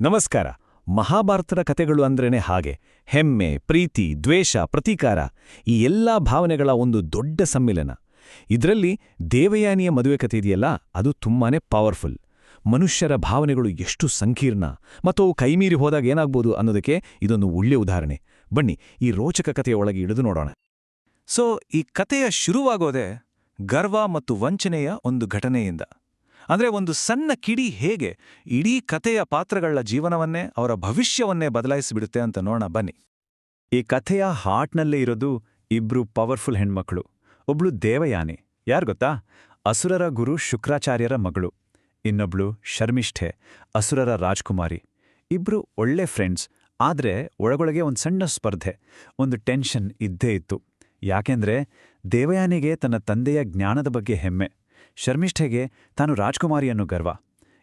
ನಮಸ್ಕಾರ. ಮಹಾಭಾರತದ ಕಥೆಗಳು ಅಂದ್ರೇನೆ ಹಾಗೆ. ಹೆಮ್ಮೆ, ಪ್ರೀತಿ, ದ್ವೇಷ, ಪ್ರತೀಕಾರ ಈ ಎಲ್ಲಾ ಭಾವನೆಗಳ ಒಂದು ದೊಡ್ಡ ಸಮ್ಮಿಲನ. ಇದರಲ್ಲಿ ದೇವಯಾನಿಯ ಮದುವೆ ಕಥೆ ಇದೆಯಲ್ಲ, ಅದು ತುಂಬಾನೇ ಪವರ್ಫುಲ್ ಮನುಷ್ಯರ ಭಾವನೆಗಳು ಎಷ್ಟು ಸಂಕೀರ್ಣ. ಮತ್ತು ಅವು ಕೈಮೀರಿ ಹೋದಾಗ ಏನಾಗ್ಬೋದು ಅನ್ನೋದಕ್ಕೆ ಇದೊಂದು ಒಳ್ಳೆ ಉದಾಹರಣೆ. ಬನ್ನಿ, ಈ ರೋಚಕ ಕಥೆಯ ಒಳಗೆ ಇಳಿದು ನೋಡೋಣ. ಸೊ ಈ ಕಥೆಯ ಶುರುವಾಗೋದೇ ಗರ್ವ ಮತ್ತು ವಂಚನೆಯ ಒಂದು ಘಟನೆಯಿಂದ. ಅಂದ್ರೆ ಒಂದು ಸಣ್ಣ ಕಿಡಿ ಹೇಗೆ? ಇಡೀ ಕಥೆಯ ಪಾತ್ರಗಳ ಜೀವನವನ್ನೇ, ಅವರ ಭವಿಷ್ಯವನ್ನೇ ಬದಲಾಯಿಸಿಬಿಡುತ್ತೆ ಅಂತ ನೋಡೋಣ, ಬನ್ನಿ. ಈ ಕಥೆಯ ಹಾಟ್ನಲ್ಲೇ ಇರೋದು ಇಬ್ರು ಪವರ್ಫುಲ್ ಹೆಣ್ಮಕ್ಳು. ಒಬ್ಳು ದೇವಯಾನಿ. ಯಾರ್ ಗೊತ್ತಾ? ಅಸುರರ ಗುರು ಶುಕ್ರಾಚಾರ್ಯರ ಮಗಳು. ಇನ್ನೊಬ್ಳು ಶರ್ಮಿಷ್ಠೆ, ಅಸುರರ ರಾಜ್ಕುಮಾರಿ. ಇಬ್ರು ಒಳ್ಳೆ ಫ್ರೆಂಡ್ಸ್, ಆದ್ರೆ ಒಳಗೊಳಗೆ ಒಂದು ಸಣ್ಣ ಸ್ಪರ್ಧೆ, ಒಂದು ಟೆನ್ಷನ್ ಇದ್ದೇ ಇತ್ತು. ಯಾಕೆಂದ್ರೆ ದೇವಯಾನಿಗೆ ತನ್ನ ತಂದೆಯ ಜ್ಞಾನದ ಬಗ್ಗೆ ಹೆಮ್ಮೆ. ಶರ್ಮಿಷ್ಠೆಗೆ ತಾನು ರಾಜ್ಕುಮಾರಿ ಅನ್ನೋ ಗರ್ವ.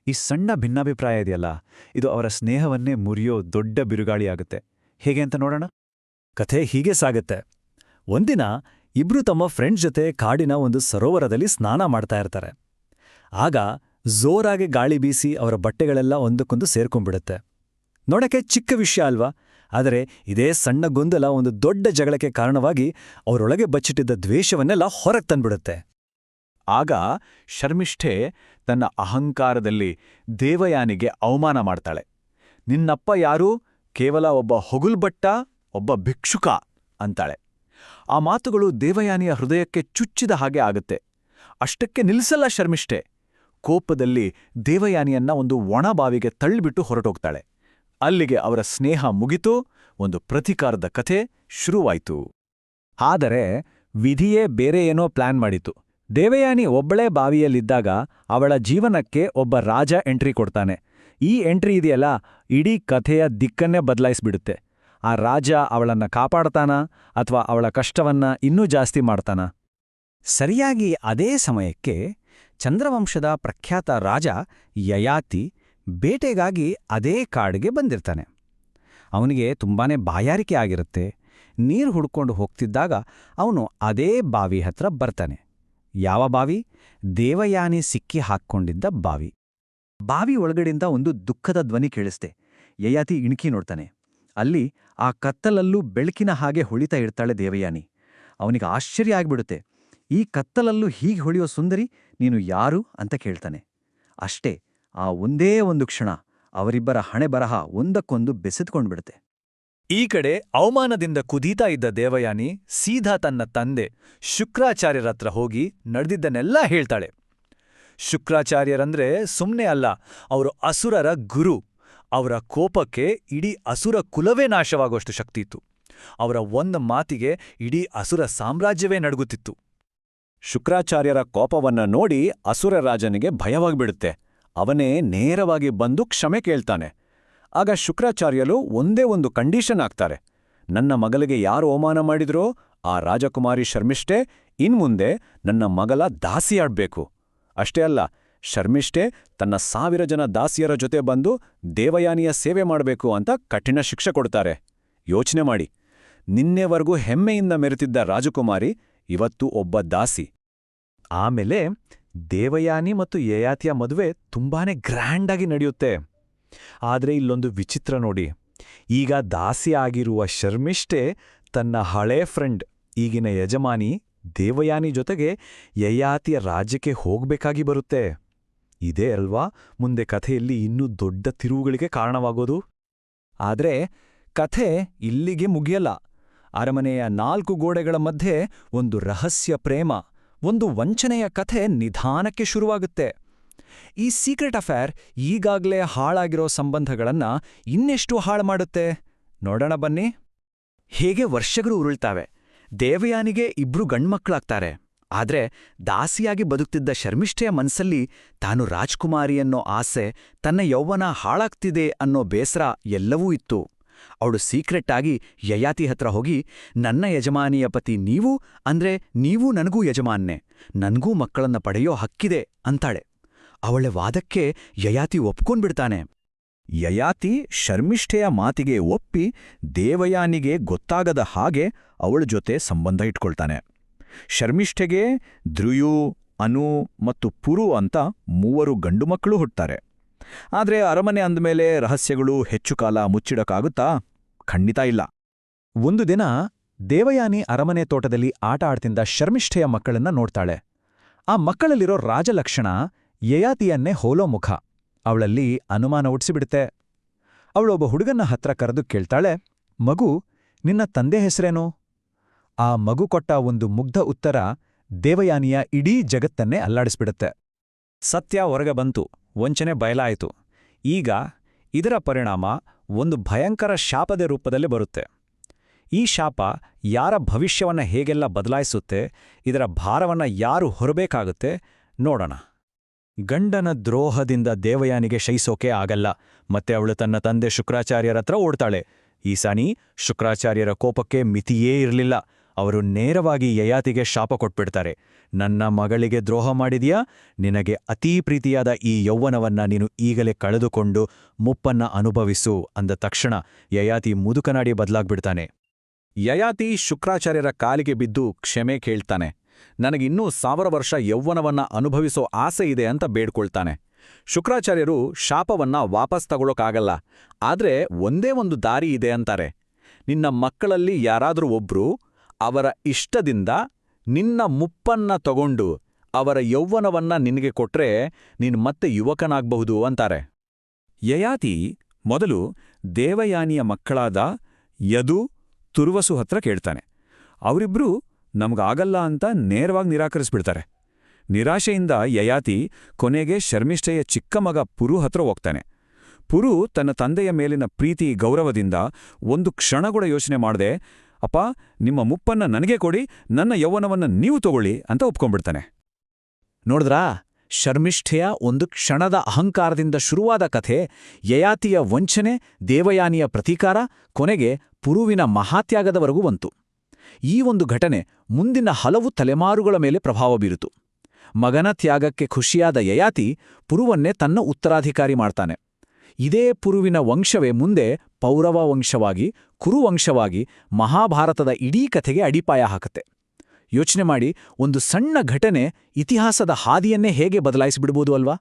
ಈ ಸಣ್ಣ ಭಿನ್ನಾಭಿಪ್ರಾಯ ಇದೆಯಲ್ಲ, ಇದು ಅವರ ಸ್ನೇಹವನ್ನೇ ಮುರಿಯೋ ದೊಡ್ಡ ಬಿರುಗಾಳಿಯಾಗುತ್ತೆ. ಹೇಗೆ ಅಂತ ನೋಡೋಣ? ಕಥೆ ಹೀಗೆ ಸಾಗುತ್ತೆ. ಒಂದಿನ ಇಬ್ರು ತಮ್ಮ ಫ್ರೆಂಡ್ಸ್ ಜೊತೆ ಕಾಡಿನ ಒಂದು ಸರೋವರದಲ್ಲಿ ಸ್ನಾನ ಮಾಡ್ತಾ ಇರ್ತಾರೆ. ಆಗ ಜೋರಾಗಿ ಗಾಳಿ ಬೀಸಿ ಅವರ ಬಟ್ಟೆಗಳೆಲ್ಲ ಒಂದಕ್ಕೊಂದು ಸೇರ್ಕೊಂಡ್ಬಿಡುತ್ತೆ. ನೋಡಕ್ಕೆ ಚಿಕ್ಕ ವಿಷಯ ಅಲ್ವಾ? ಆದರೆ ಇದೇ ಸಣ್ಣ ಗೊಂದಲ ಒಂದು ದೊಡ್ಡ ಜಗಳಕ್ಕೆ ಕಾರಣವಾಗಿ ಅವರೊಳಗೆ ಬಚ್ಚಿಟ್ಟಿದ್ದ ದ್ವೇಷವನ್ನೆಲ್ಲ ಹೊರಗೆ ತಂದ್ಬಿಡುತ್ತೆ. ಆಗ ಶರ್ಮಿಷ್ಠೆ ತನ್ನ ಅಹಂಕಾರದಲ್ಲಿ ದೇವಯಾನಿಗೆ ಅವಮಾನ ಮಾಡ್ತಾಳೆ. ನಿನ್ನಪ್ಪ ಯಾರು? ಕೇವಲ ಒಬ್ಬ ಹೊಗುಲ್ಬಟ್ಟ, ಒಬ್ಬ ಭಿಕ್ಷುಕ ಅಂತಾಳೆ. ಆ ಮಾತುಗಳು ದೇವಯಾನಿಯ ಹೃದಯಕ್ಕೆ ಚುಚ್ಚಿದ ಹಾಗೆ ಆಗುತ್ತೆ. ಅಷ್ಟಕ್ಕೆ ನಿಲ್ಲಿಸಲ್ಲ ಶರ್ಮಿಷ್ಠೆ. ಕೋಪದಲ್ಲಿ ದೇವಯಾನಿಯನ್ನ ಒಂದು ಒಣಬಾವಿಗೆ ತಳ್ಳಿಬಿಟ್ಟು ಹೊರಟೋಗ್ತಾಳೆ. ಅಲ್ಲಿಗೆ ಅವರ ಸ್ನೇಹ ಮುಗಿತು, ಒಂದು ಪ್ರತಿಕಾರದ ಕಥೆ ಶುರುವಾಯ್ತು. ಆದರೆ ವಿಧಿಯೇ ಬೇರೆ ಏನೋ ಪ್ಲಾನ್ ಮಾಡಿತು ದೇವಯಾನಿ ಒಬ್ಬಳೇ ಬಾವಿಯಲ್ಲಿದ್ದಾಗ ಅವಳ ಜೀವನಕ್ಕೆ ಒಬ್ಬ ರಾಜ ಎಂಟ್ರಿ ಕೊಡ್ತಾನೆ. ಈ ಎಂಟ್ರಿ ಇದೆಯಲ್ಲ, ಇಡೀ ಕಥೆಯ ದಿಕ್ಕನ್ನೇ ಬದಲಾಯಿಸ್ಬಿಡುತ್ತೆ. ಆ ರಾಜ ಅವಳನ್ನ ಕಾಪಾಡ್ತಾನ, ಅಥವಾ ಅವಳ ಕಷ್ಟವನ್ನ ಇನ್ನೂ ಜಾಸ್ತಿ ಮಾಡ್ತಾನ? ಸರಿಯಾಗಿ ಅದೇ ಸಮಯಕ್ಕೆ ಚಂದ್ರವಂಶದ ಪ್ರಖ್ಯಾತ ರಾಜ ಯಯಾತಿ ಬೇಟೆಗಾಗಿ ಅದೇ ಕಾಡಿಗೆ ಬಂದಿರ್ತಾನೆ. ಅವನಿಗೆ ತುಂಬಾನೇ ಬಾಯಾರಿಕೆ ಆಗಿರುತ್ತೆ. ನೀರು ಹುಡ್ಕೊಂಡು ಹೋಗ್ತಿದ್ದಾಗ ಅವನು ಅದೇ ಬಾವಿ ಹತ್ರ ಬರ್ತಾನೆ. ಯಾವ ಬಾವಿ? ದೇವಯಾನಿ ಸಿಕ್ಕಿ ಹಾಕ್ಕೊಂಡಿದ್ದ ಬಾವಿ. ಬಾವಿ ಒಳಗಡೆಯಿಂದ ಒಂದು ದುಃಖದ ಧ್ವನಿ ಕೇಳಿಸ್ತೆ. ಯಯಾತಿ ಇಣುಕಿ ನೋಡ್ತಾನೆ. ಅಲ್ಲಿ ಆ ಕತ್ತಲಲ್ಲೂ ಬೆಳಕಿನ ಹಾಗೆ ಹೊಳಿತಾ ಇರ್ತಾಳೆ ದೇವಯಾನಿ. ಅವನಿಗೆ ಆಶ್ಚರ್ಯ ಆಗ್ಬಿಡುತ್ತೆ. ಈ ಕತ್ತಲಲ್ಲೂ ಹೀಗೆ ಹೊಳಿಯೋ ಸುಂದರಿ ನೀನು ಯಾರು ಅಂತ ಕೇಳ್ತಾನೆ. ಅಷ್ಟೇ, ಆ ಒಂದೇ ಒಂದು ಕ್ಷಣ ಅವರಿಬ್ಬರ ಹಣೆ ಬರಹ ಒಂದಕ್ಕೊಂದು ಬೆಸೆದ್ಕೊಂಡ್ಬಿಡುತ್ತೆ. ಈ ಕಡೆ ಅವಮಾನದಿಂದ ಕುದೀತಾ ಇದ್ದ ದೇವಯಾನಿ ಸೀದಾ ತನ್ನ ತಂದೆ ಶುಕ್ರಾಚಾರ್ಯರತ್ರ ಹೋಗಿ ನಡೆದಿದ್ದನ್ನೆಲ್ಲ ಹೇಳ್ತಾಳೆ. ಶುಕ್ರಾಚಾರ್ಯರಂದ್ರೆ ಸುಮ್ನೆ ಅಲ್ಲ, ಅವರು ಅಸುರರ ಗುರು. ಅವರ ಕೋಪಕ್ಕೆ ಇಡೀ ಅಸುರ ಕುಲವೇ ನಾಶವಾಗುವಷ್ಟು ಶಕ್ತಿ ಇತ್ತು. ಅವರ ಒಂದು ಮಾತಿಗೆ ಇಡೀ ಅಸುರ ಸಾಮ್ರಾಜ್ಯವೇ ನಡುಗುತ್ತಿತ್ತು. ಶುಕ್ರಾಚಾರ್ಯರ ಕೋಪವನ್ನ ನೋಡಿ ಅಸುರ ರಾಜನಿಗೆ ಭಯವಾಗಿಬಿಡುತ್ತೆ. ಅವನೇ ನೇರವಾಗಿ ಬಂದು ಕ್ಷಮೆ ಕೇಳ್ತಾನೆ. ಆಗ ಶುಕ್ರಾಚಾರ್ಯರು ಒಂದೇ ಒಂದು ಕಂಡೀಷನ್ ಆಗ್ತಾರೆ ನನ್ನ ಮಗಲಿಗೆ ಯಾರು ಅವಮಾನ ಮಾಡಿದ್ರೋ ಆ ರಾಜಕುಮಾರಿ ಶರ್ಮಿಷ್ಠೆ ಇನ್ಮುಂದೆ ನನ್ನ ಮಗಲ ದಾಸಿಯಾಡ್ಬೇಕು ಅಷ್ಟೇ ಅಲ್ಲ, ಶರ್ಮಿಷ್ಠೆ ತನ್ನ ಸಾವಿರ ಜನ ದಾಸಿಯರ ಜೊತೆ ಬಂದು ದೇವಯಾನಿಯ ಸೇವೆ ಮಾಡಬೇಕು ಅಂತ ಕಠಿಣ ಶಿಕ್ಷೆ ಕೊಡ್ತಾರೆ. ಯೋಚನೆ ಮಾಡಿ. ನಿನ್ನೆವರೆಗೂ ಹೆಮ್ಮೆಯಿಂದ ಮೆರೆತಿದ್ದ ರಾಜಕುಮಾರಿ ಇವತ್ತು ಒಬ್ಬ ದಾಸಿ. ಆಮೇಲೆ ದೇವಯಾನಿ ಮತ್ತು ಯಯಾತಿಯ ಮದುವೆ ತುಂಬಾನೇ ಗ್ರ್ಯಾಂಡಾಗಿ ನಡೆಯುತ್ತೆ. ಆದ್ರೆ ಇಲ್ಲೊಂದು ವಿಚಿತ್ರ ನೋಡಿ. ಈಗ ದಾಸಿ ಆಗಿರುವ ಶರ್ಮಿಷ್ಠೆ ತನ್ನ ಹಳೇ ಫ್ರೆಂಡ್, ಈಗಿನ ಯಜಮಾನಿ ದೇವಯಾನಿ ಜೊತೆಗೆ ಯಯಾತಿಯ ರಾಜ್ಯಕ್ಕೆ ಹೋಗಬೇಕಾಗಿ ಬರುತ್ತೆ. ಇದೇ ಅಲ್ವಾ? ಮುಂದೆ ಕಥೆಯಲ್ಲಿ ಇನ್ನೂ ದೊಡ್ಡ ತಿರುವುಗಳಿಗೆ ಕಾರಣವಾಗೋದು. ಆದರೆ ಕಥೆ ಇಲ್ಲಿಗೆ ಮುಗಿಯಲ್ಲ. ಅರಮನೆಯ ನಾಲ್ಕು ಗೋಡೆಗಳ ಮಧ್ಯೆ ಒಂದು ರಹಸ್ಯ ಪ್ರೇಮ, ಒಂದು ವಂಚನೆಯ ಕಥೆ ನಿಧಾನಕ್ಕೆ ಶುರುವಾಗುತ್ತೆ. ಈ ಸೀಕ್ರೆಟ್ ಅಫೇರ್ ಈಗಾಗ್ಲೇ ಹಾಳಾಗಿರೋ ಸಂಬಂಧಗಳನ್ನ ಇನ್ನೆಷ್ಟು ಹಾಳು ಮಾಡುತ್ತೆ? ನೋಡೋಣ ಬನ್ನಿ. ಹೇಗೆ ವರ್ಷಗಳು ಉರುಳ್ತಾವೆ. ದೇವಯಾನಿಗೆ ಇಬ್ರು ಗಂಡ್ಮಕ್ಳಾಗ್ತಾರೆ. ಆದ್ರೆ ದಾಸಿಯಾಗಿ ಬದುಕ್ತಿದ್ದ ಶರ್ಮಿಷ್ಠೆಯ ಮನಸ್ಸಲ್ಲಿ ತಾನು ರಾಜ್ಕುಮಾರಿ ಅನ್ನೋ ಆಸೆ ತನ್ನ ಯೌವನ ಹಾಳಾಗ್ತಿದೆ ಅನ್ನೋ ಬೇಸರ ಎಲ್ಲವೂ ಇತ್ತು. ಅವಳು ಸೀಕ್ರೆಟ್ ಆಗಿ ಯಯಾತಿ ಹತ್ರ ಹೋಗಿ, ನನ್ನ ಯಜಮಾನಿಯ ಪತಿ ನೀವು? ಅಂದ್ರೆ ನೀವು ನನಗೂ ಯಜಮಾನ್ನೆ. ನನಗೂ ಮಕ್ಕಳನ್ನ ಪಡೆಯೋ ಹಕ್ಕಿದೆ ಅಂತಾಳೆ. ಅವಳ ವಾದಕ್ಕೆ ಯಯಾತಿ ಒಪ್ಕೊಂಡ್ಬಿಡ್ತಾನೆ. ಯಯಾತಿ ಶರ್ಮಿಷ್ಠೆಯ ಮಾತಿಗೆ ಒಪ್ಪಿ ದೇವಯಾನಿಗೆ ಗೊತ್ತಾಗದ ಹಾಗೆ ಅವಳ ಜೊತೆ ಸಂಬಂಧ ಇಟ್ಕೊಳ್ತಾನೆ. ಶರ್ಮಿಷ್ಠೆಗೆ ಧ್ರುಯು, ಅನು ಮತ್ತು ಪುರು ಅಂತ ಮೂವರು ಗಂಡು ಮಕ್ಕಳು ಹುಟ್ತಾರೆ. ಆದ್ರೆ ಅರಮನೆ ಅಂದಮೇಲೆ ರಹಸ್ಯಗಳು ಹೆಚ್ಚು ಕಾಲ ಮುಚ್ಚಿಡಕ್ಕಾಗುತ್ತಾ? ಖಂಡಿತ ಇಲ್ಲ. ಒಂದು ದಿನ ದೇವಯಾನಿ ಅರಮನೆ ತೋಟದಲ್ಲಿ ಆಟ ಆಡ್ತಿದ್ದ ಶರ್ಮಿಷ್ಠೆಯ ಮಕ್ಕಳನ್ನ ನೋಡ್ತಾಳೆ. ಆ ಮಕ್ಕಳಲ್ಲಿರೋ ರಾಜಲಕ್ಷಣ ಯಯಾತಿಯನ್ನೇ ಹೋಲೋ ಮುಖ. ಅವಳಲ್ಲಿ ಅನುಮಾನ ಹುಟ್ಟಿಸಿಬಿಡುತ್ತೆ ಅವಳೊಬ್ಬ ಹುಡುಗನ ಹತ್ರ ಕರೆದು ಕೇಳ್ತಾಳೆ, ಮಗು, ನಿನ್ನ ತಂದೆ ಹೆಸರೇನು? ಆ ಮಗು ಕೊಟ್ಟ ಒಂದು ಮುಗ್ಧ ಉತ್ತರ ದೇವಯಾನಿಯ ಇಡೀ ಜಗತ್ತನ್ನೇ ಅಲ್ಲಾಡಿಸ್ಬಿಡುತ್ತೆ. ಸತ್ಯ ಹೊರಗೆ ಬಂತು, ವಂಚನೆ ಬಯಲಾಯಿತು. ಈಗ ಇದರ ಪರಿಣಾಮ ಒಂದು ಭಯಂಕರ ಶಾಪದ ರೂಪದಲ್ಲಿ ಬರುತ್ತೆ. ಈ ಶಾಪ ಯಾರ ಭವಿಷ್ಯವನ್ನ ಹೇಗೆಲ್ಲ ಬದಲಾಯಿಸುತ್ತೆ, ಇದರ ಭಾರವನ್ನ ಯಾರು ಹೊರಬೇಕಾಗುತ್ತೆ ನೋಡೋಣ. ಗಂಡನ ದ್ರೋಹದಿಂದ ದೇವಯಾನಿಗೆ ಶಯಿಸೋಕೆ ಆಗಲ್ಲ. ಮತ್ತೆ ಅವಳು ತನ್ನ ತಂದೆ ಶುಕ್ರಾಚಾರ್ಯರ ಹತ್ರ ಓಡ್ತಾಳೆ. ಈ ಸಾನಿ ಶುಕ್ರಾಚಾರ್ಯರ ಕೋಪಕ್ಕೆ ಮಿತಿಯೇ ಇರಲಿಲ್ಲ. ಅವರು ನೇರವಾಗಿ ಯಯಾತಿಗೆ ಶಾಪ ಕೊಟ್ಬಿಡ್ತಾರೆ. ನನ್ನ ಮಗಳಿಗೆ ದ್ರೋಹ ಮಾಡಿದ್ಯಾ? ನಿನಗೆ ಅತೀ ಪ್ರೀತಿಯಾದ ಈ ಯೌವನವನ್ನ ನೀನು ಈಗಲೇ ಕಳೆದುಕೊಂಡು ಮುಪ್ಪನ್ನ ಅನುಭವಿಸು ಅಂದ ತಕ್ಷಣ ಯಯಾತಿ ಮುದುಕನಾಡಿ ಬದಲಾಗ್ಬಿಡ್ತಾನೆ. ಯಯಾತಿ ಶುಕ್ರಾಚಾರ್ಯರ ಕಾಲಿಗೆ ಬಿದ್ದು ಕ್ಷಮೆ ಕೇಳ್ತಾನೆ. ನನಗಿನ್ನೂ ಸಾವಿರ ವರ್ಷ ಯೌವ್ವನವನ್ನ ಅನುಭವಿಸೋ ಆಸೆ ಇದೆ ಅಂತ ಬೇಡ್ಕೊಳ್ತಾನೆ. ಶುಕ್ರಾಚಾರ್ಯರು ಶಾಪವನ್ನ ವಾಪಸ್ ತಗೊಳೋಕಾಗಲ್ಲ, ಆದ್ರೆ ಒಂದೇ ಒಂದು ದಾರಿ ಇದೆ ಅಂತಾರೆ. ನಿನ್ನ ಮಕ್ಕಳಲ್ಲಿ ಯಾರಾದರೂ ಒಬ್ರು ಅವರ ಇಷ್ಟದಿಂದ ನಿನ್ನ ಮುಪ್ಪನ್ನ ತಗೊಂಡು ಅವರ ಯೌವನವನ್ನ ನಿನಗೆ ಕೊಟ್ರೆ ನೀನು ಮತ್ತೆ ಯುವಕನಾಗ್ಬಹುದು ಅಂತಾರೆ. ಯಯಾತಿ ಮೊದಲು ದೇವಯಾನಿಯ ಮಕ್ಕಳಾದ ಯದು ತುರ್ವಸು ಹತ್ರ ಕೇಳ್ತಾನೆ. ಅವರಿಬ್ರೂ ನಮಗಾಗಲ್ಲ ಅಂತ ನೇರವಾಗಿ ನಿರಾಕರಿಸ್ಬಿಡ್ತಾರೆ. ನಿರಾಶೆಯಿಂದ ಯಯಾತಿ ಕೊನೆಗೆ ಶರ್ಮಿಷ್ಠೆಯ ಚಿಕ್ಕ ಮಗ ಪುರು ಹತ್ರ ಹೋಗ್ತಾನೆ. ಪುರು ತನ್ನ ತಂದೆಯ ಮೇಲಿನ ಪ್ರೀತಿ, ಗೌರವದಿಂದ ಒಂದು ಕ್ಷಣ ಕೂಡ ಯೋಚನೆ ಮಾಡದೆ, ಅಪ್ಪ, ನಿಮ್ಮ ಮುಪ್ಪನ್ನ ನನಗೆ ಕೊಡಿ, ನನ್ನ ಯೌವನವನ್ನು ನೀವು ತಗೊಳ್ಳಿ ಅಂತ ಒಪ್ಕೊಂಡ್ಬಿಡ್ತಾನೆ. ನೋಡಿದ್ರಾ? ಶರ್ಮಿಷ್ಠೆಯ ಒಂದು ಕ್ಷಣದ ಅಹಂಕಾರದಿಂದ ಶುರುವಾದ ಕಥೆ, ಯಯಾತಿಯ ವಂಚನೆ, ದೇವಯಾನಿಯ ಪ್ರತೀಕಾರ, ಕೊನೆಗೆ ಪುರುವಿನ ಮಹಾತ್ಯಾಗದವರೆಗೂ ಬಂತು. ಈ ಒಂದು ಘಟನೆ ಮುಂದಿನ ಹಲವು ತಲೆಮಾರುಗಳ ಮೇಲೆ ಪ್ರಭಾವ ಬೀರಿತು. ಮಗನ ತ್ಯಾಗಕ್ಕೆ ಖುಷಿಯಾದ ಯಯಾತಿ ಪುರುವನ್ನೇ ತನ್ನ ಉತ್ತರಾಧಿಕಾರಿ ಮಾಡ್ತಾನೆ. ಇದೇ ಪುರುವಿನ ವಂಶವೇ ಮುಂದೆ ಪೌರವ ವಂಶವಾಗಿ ಕುರುವಂಶವಾಗಿ ಮಹಾಭಾರತದ ಇಡೀ ಕಥೆಗೆ ಅಡಿಪಾಯ ಹಾಕತ್ತೆ. ಯೋಚನೆ ಮಾಡಿ, ಒಂದು ಸಣ್ಣ ಘಟನೆ ಇತಿಹಾಸದ ಹಾದಿಯನ್ನೇ ಹೇಗೆ ಬದಲಾಯಿಸಿಬಿಡ್ಬೋದು ಅಲ್ವಾ?